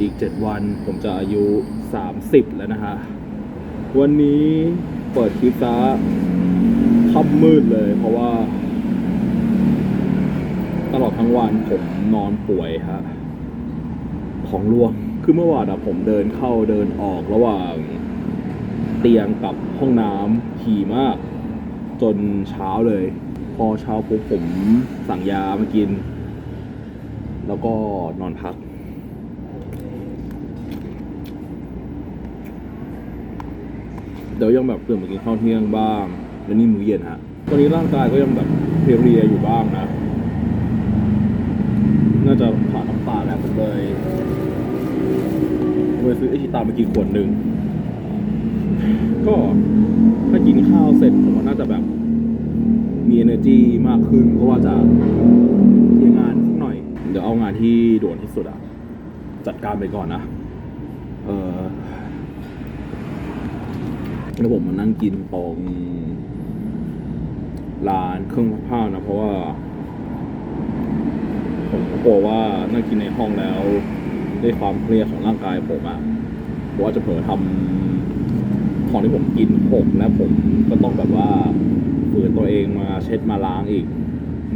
อีกเจ็ดวันผมจะอายุสามสิบแล้วนะฮะ วันนี้เปิดคลิปซะค่ำมืดเลย เพราะว่า ตลอดทั้งวันผมนอนป่วยฮะ ของรวงคือเมื่อวานอะผมเดินเข้าเดินออกระหว่างเตียงกับห้องน้ำถี่มาก จนเช้าเลย พอเช้าปุ๊บผมสั่งยามากิน แล้วก็นอนพัก เดี๋ยวยังแบบตื่นมากินข้าวเที่ยงบ้าง แล้วนี่มื้อเย็นฮะ ตอนนี้ร่างกายก็ยังแบบเพลียอยู่บ้างนะ น่าจะผ่านน้ำตาแล้วผมเลยเลยซื้อไอชิตามากินขวดหนึ่ง ก็ถ้ากินข้าวเสร็จผมว่าน่าจะแบบ มี energy มากขึ้นเพราะว่าจะเคลียร์งานสักหน่อย เดี๋ยวเอางานที่ด่วนที่สุดอะจัดการไปก่อนนะ เออ แล้วผมมานั่งกินตรงร้านเครื่องซักผ้านะ เพราะว่า ผมกลัวว่านั่งกินในห้องแล้วด้วยความเครียดของร่างกายผมอะผมว่าจะเผลอทำของที่ผมกินหกและผมก็ต้องแบบว่าฝืนตัวเองมาเช็ดมาล้างอีก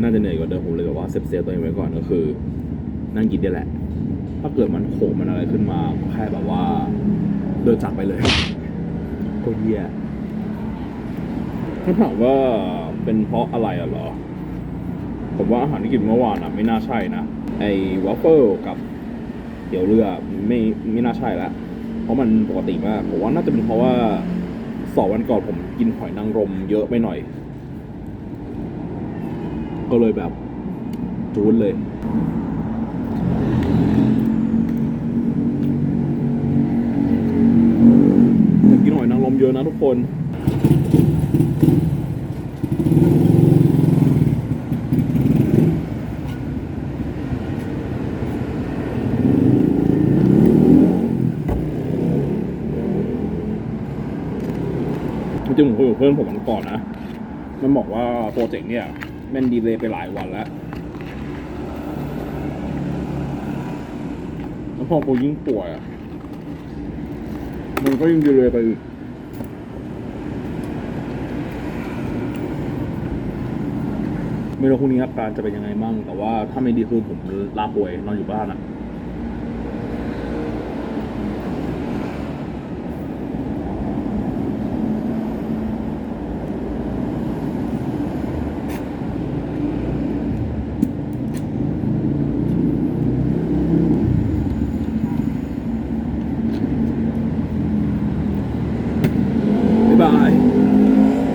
น่าจะเหนื่อยกว่าเดิมผมเลยแบบว่าเซฟเซฟตัวเองไว้ก่อนก็คือ นั่งกินได้แหละ ถ้าเกิดมันโขกมันอะไรขึ้นมาก็แค่แบบว่าเดินจากไปเลย ก็เหี้ยถ้าถามว่าเป็นเพราะอะไรอะเหรอ ผมว่าอาหารที่กินเมื่อวานอะไม่น่าใช่นะ ไอ้วัฟเฟิลกับเตี๋ยวเรือไม่ไม่น่าใช่ละเพราะมันปกติมากผมว่าน่าจะเป็นเพราะว่าสองวันก่อนผมกินหอยนางรมเยอะไปหน่อย ก็เลยแบบจูนเลยากกินหอยนางรม เยอะนะทุกคนจริงๆผมคุยกับเพื่อนผมวันก่อนนะ มันบอกว่าโปรเจกต์เนี่ยแมันดีเลยไปหลายวันแล้วแล้วพอกูยิ่งป่วยอะ มันก็ยิ่งดีเลยไปอีก ไม่รู้พรุ่งนี้อาการจะเป็นยังไงบ้างแต่ว่าถ้าไม่ดีคือผมลาป่วยนอนอยู่บ้านอะ